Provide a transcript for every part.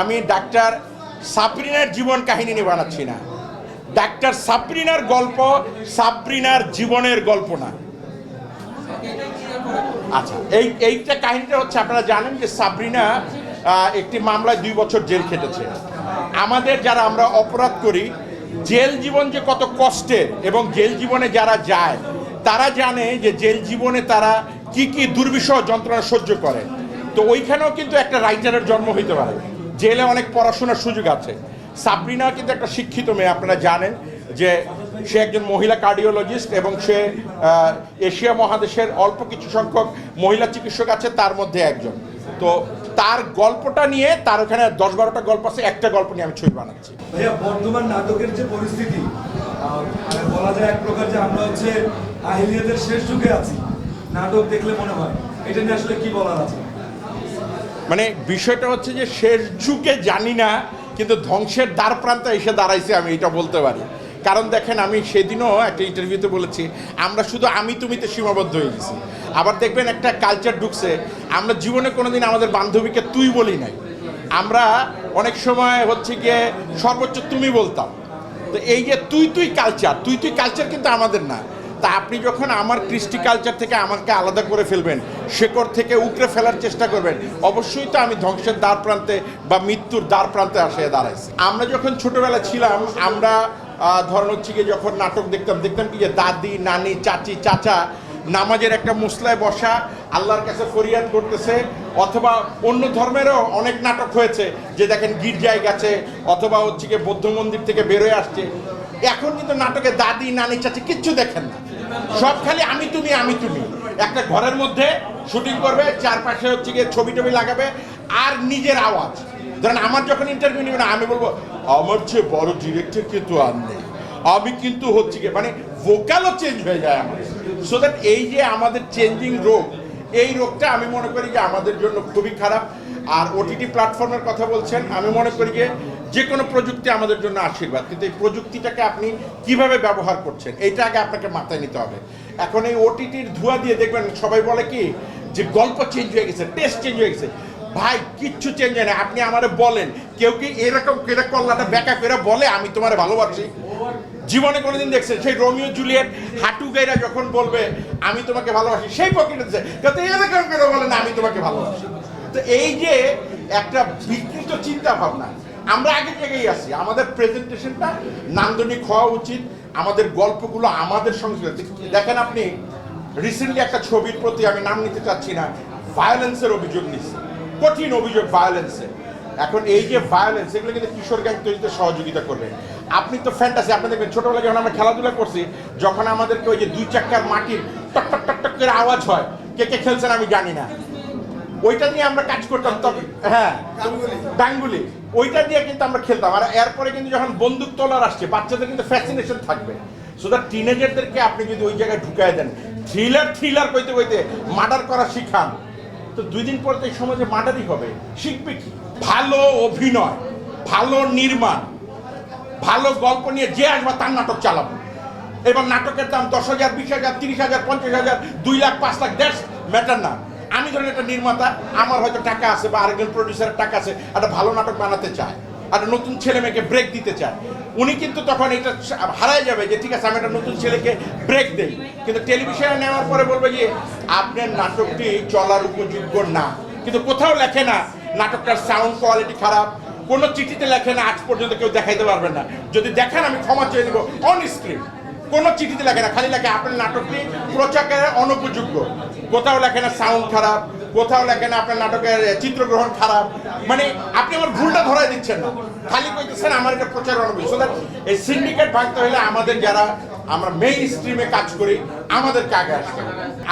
আমি ডাক্তার সাবরিনার জীবন কাহিনী নিয়ে বানাচ্ছি না। ডাক্তার সাবরিনার গল্প সাবরিনার জীবনের গল্প না। আচ্ছা এই, এইটা কাহিনীটা হচ্ছে আপনারা জানেন যে সাবরিনা একটি মামলায় দুই বছর জেল খেটেছে। আমাদের যারা আমরা অপরাধ করি, জেল জীবন যে কত কষ্টের এবং জেল জীবনে যারা যায়, তারা জানে যে জেল জীবনে তারা কি কি দুর্বিষহ যন্ত্রণা সহ্য করে। তো ওইখানেও কিন্তু একটা রাইটারের জন্ম হইতে পারে। জেলে অনেক পড়াশোনার সুযোগ আছে। সাবরিনা কিন্তু একটা শিক্ষিত মেয়ে, আপনারা জানেন যে সে একজন মহিলা কার্ডিওলজিস্ট এবং সে এশিয়া মহাদেশের অল্প কিছু সংখ্যক মহিলা চিকিৎসক আছে, তার মধ্যে একজন। তো তার গল্পটা নিয়ে তার ওখানে দশ বারোটা গল্প আছে, একটা গল্প নিয়ে আমি ছবি বানাচ্ছি। ভাইয়া, বর্তমান নাটকের যে পরিস্থিতি মানে বলা যায় এক প্রকার যে আমরা হচ্ছে আহিলিয়াদের শেষ যুগে আছি। নাটক দেখলে মনে হয়, এটা নিয়ে আসলে কি বলার আছে? মানে বিষয়টা হচ্ছে যে শেষ যুগে জানি না, কিন্তু ধ্বংসের দ্বার প্রান্তে এসে দাঁড়াইছে আমি, এটা বলতে পারি। কারণ দেখেন, আমি সেদিনও একটা ইন্টারভিউতে বলেছি, আমরা শুধু আমি তুমিতে সীমাবদ্ধ হয়ে গেছি। আবার দেখবেন একটা কালচার ঢুকছে, আমরা জীবনে কোনোদিন আমাদের বান্ধবীকে তুই বলি নাই। আমরা অনেক সময় হচ্ছে গিয়ে সর্বোচ্চ তুমি বলতাম। তো এই যে তুই তুই কালচার তুই তুই কালচার কিন্তু আমাদের না। তা আপনি যখন আমার কৃষ্টি কালচার থেকে আমাকে আলাদা করে ফেলবেন, শেকড় থেকে উকড়ে ফেলার চেষ্টা করবেন, অবশ্যই তো আমি ধ্বংসের দ্বার প্রান্তে বা মৃত্যুর দ্বার প্রান্তে আসে দাঁড়াইছি। আমরা যখন ছোটবেলা ছিলাম, আমরা ধরেন হচ্ছে গিয়ে যখন নাটক দেখতাম দেখতাম কি যে দাদি, নানি, চাচি, চাচা নামাজের একটা মুসলায় বসা, আল্লাহর কাছে ফরিয়াদ করতেছে, অথবা অন্য ধর্মেরও অনেক নাটক হয়েছে যে দেখেন গির্জায় গেছে, অথবা হচ্ছে গিয়ে বৌদ্ধ মন্দির থেকে বেরোয় আসছে। এখন কিন্তু নাটকে দাদি, নানি, চাচি কিচ্ছু দেখেন না। সব খালি আমি তুমি আমি তুমি। একটা ঘরের মধ্যে শুটিং করবে, চারপাশে হচ্ছে গিয়ে ছবি টবি লাগাবে আর নিজের আওয়াজ। ধরেন আমার যখন ইন্টারভিউ নেবে না, আমি বলব, আমার চেয়ে বড় ডিরেক্টর কিন্তু আর নেই। আমি কিন্তু হচ্ছে গিয়ে মানে ভোকালও চেঞ্জ হয়ে যায় আমার। সো দ্যাট এই যে আমাদের চেঞ্জিং রোগ এই রোগটা আমি মনে করি যে আমাদের জন্য খুবই খারাপ। আর ওটিটি প্ল্যাটফর্মের কথা বলছেন, আমি মনে করি যে যে কোনো প্রযুক্তি আমাদের জন্য আশীর্বাদ। কিন্তু এই প্রযুক্তিটাকে আপনি কীভাবে ব্যবহার করছেন, এইটা আগে আপনাকে মাথায় নিতে হবে। এখন এই ওটিটির ধোঁয়া দিয়ে দেখবেন, সবাই বলে কি যে গল্প চেঞ্জ হয়ে গেছে টেস্ট চেঞ্জ হয়ে গেছে। ভাই, কিচ্ছু চেঞ্জ হয় না। আপনি আমারে বলেন, কেউ কি এরকম কেটে কল্লাটা ব্যাকা করে বলে, আমি তোমার ভালোবাসি? জীবনে কোনোদিন দেখছেন সেই রোমিও জুলিয়েট হাঁটু গাইরা যখন বলবে, আমি তোমাকে ভালোবাসি, সেই পকেটে বলে না, আমি তোমাকে ভালোবাসি। তো এই যে একটা বিকৃত চিন্তা ভাবনা, আমরা আগের জায়গায় আছি, আমাদের প্রেজেন্টেশনটা নান্দনিক হওয়া উচিত, আমাদের গল্পগুলো আমাদের সংস্কৃতি দেখেন আপনি রিসেন্টলি একটা ছবির প্রতি আমি নাম নিতে চাচ্ছি না ভায়োলেন্সের অভিযোগ নিচ্ছে, কঠিন অভিযোগ ভায়োলেন্সের এখন এই যে ভায়োলেন্স এগুলো কিন্তু কিশোর গ্যাং তৈরিতে সহযোগিতা করবে। আপনি তো ফ্যান্টাসি আপনি দেখবেন ছোটবেলায় যখন আমরা খেলাধুলা করছি যখন আমাদেরকে ওই যে দুই চাক্কার মাটির টক টক টক টক করে আওয়াজ হয় কে কে খেলছেন আমি জানি না। ওইটা নিয়ে আমরা কাজ করতাম তবে হ্যাঁ ডাঙ্গুলি ওইটা দিয়ে কিন্তু আমরা খেলতাম। আর এরপরে কিন্তু যখন বন্দুক তোলার আসছে বাচ্চাদের কিন্তু ফ্যাসিনেশন থাকবে। সো দ্যাট টিনেজারদেরকে আপনি যদি ওই জায়গায় ঢুকায় দেন থ্রিলার থ্রিলার কইতে কইতে মার্ডার করা শিখান। তো দুই দিন পর তো এই সমাজে মার্ডারই হবে। শিখবে কি? ভালো অভিনয়, ভালো নির্মাণ, ভালো গল্প নিয়ে যে আসবা তার নাটক চালাবো। এবার নাটকের দাম দশ হাজার, বিশ হাজার, তিরিশ হাজার, পঞ্চাশ হাজার, দুই লাখ, পাঁচ লাখ দ্যাটস ম্যাটার না। আমি ধরেন একটা নির্মাতা, আমার হয়তো টাকা আছে বা আরেকজন প্রডিউসারের টাকা আছে, একটা ভালো নাটক বানাতে চায়। একটা নতুন ছেলে মেয়েকে ব্রেক দিতে চায়। উনি কিন্তু তখন এটা হারায় যাবে যে, ঠিক আছে, আমি একটা নতুন ছেলেকে ব্রেক দেই। কিন্তু টেলিভিশনে নেওয়ার পরে বলবে যে, আপনার নাটকটি চলার উপযোগ্য না। কিন্তু কোথাও লেখে না, নাটকটার সাউন্ড কোয়ালিটি খারাপ। কোনো চিঠিতে লেখে না, আজ পর্যন্ত কেউ দেখাইতে পারবে না। যদি দেখেন, আমি ক্ষমা চেয়ে দেবো অন স্ক্রিন কোনো চিঠিতে লেখে না, খালি লেখে, আপনার নাটকটি প্রচারের অনুপযোগ্য। কোথাও লেখে না সাউন্ড খারাপ। কোথাও লেখে না, আপনার নাটকের চিত্রগ্রহণ খারাপ। মানে আপনি আমার ভুলটা ধরাই দিচ্ছেন না। খালি কইতেছেন আমার এটা প্রচার অনুপযোগ্য So that এই সিন্ডিকেট ভাঙতে হলে আমাদের যারা, আমরা মেইন স্ট্রিমে কাজ করি, আমাদেরকে আগে আসতে।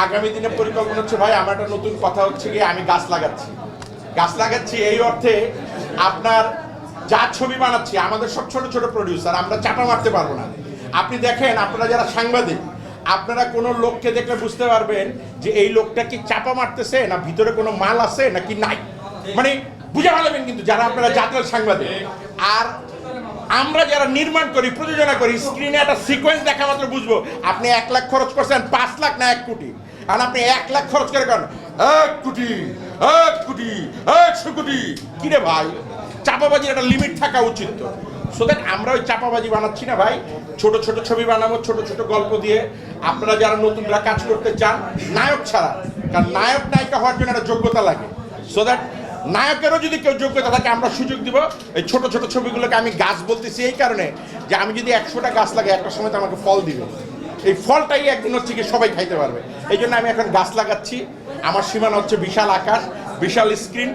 আগামী দিনে পরিকল্পনা হচ্ছে, ভাই, আমার একটা নতুন কথা হচ্ছে গিয়ে আমি গাছ লাগাচ্ছি। গাছ লাগাচ্ছি এই অর্থে আপনার যা ছবি বানাচ্ছি, আমাদের সব ছোট ছোট প্রডিউসার আমরা চাপা মারতে পারব না। আপনি দেখেন, আপনারা যারা সাংবাদিক আপনারা কোনো লোককে দেখলে বুঝতে পারবেন যে এই লোকটা কি চাপা মারতেছে, না ভিতরে কোনো মাল আছে, নাকি নাই? মানে বুঝে ভালোবেন কিন্তু যারা আপনারা জাতীয় সাংবাদিক। আর আমরা যারা নির্মাণ করি, প্রযোজনা করি স্ক্রিনে একটা সিকোয়েন্স দেখা মাত্র বুঝব। আপনি এক লাখ খরচ করছেন, পাঁচ লাখ না এক কোটি? আর আপনি এক লাখ খরচ করে করেন, এক কোটি এক কোটি, একশো কোটি। কিরে ভাই, চাপাবাজির একটা লিমিট থাকা উচিত তো। সো দ্যাট আমরা ওই চাপাবাজি বানাচ্ছি না ভাই। ছোট ছোট ছবি বানাবো, ছোট ছোট গল্প দিয়ে। আপনারা যারা নতুনরা কাজ করতে চান, নায়ক ছাড়া। কারণ নায়ক, নায়িকা হওয়ার জন্য একটা যোগ্যতা লাগে। সো দ্যাট নায়কেরও যদি কেউ যোগ্যতা থাকে, আমরা সুযোগ দিব। এই ছোট ছোট ছবিগুলোকে আমি গাছ বলতেছি এই কারণে যে আমি যদি একশোটা গাছ লাগাই, একটা সময় তো আমাকে ফল দিবে। এই ফলটাই একদিন হচ্ছে কি সবাই খাইতে পারবে। এই জন্য আমি এখন গাছ লাগাচ্ছি। আমার সীমানা হচ্ছে বিশাল আকাশ, বিশাল স্ক্রিন।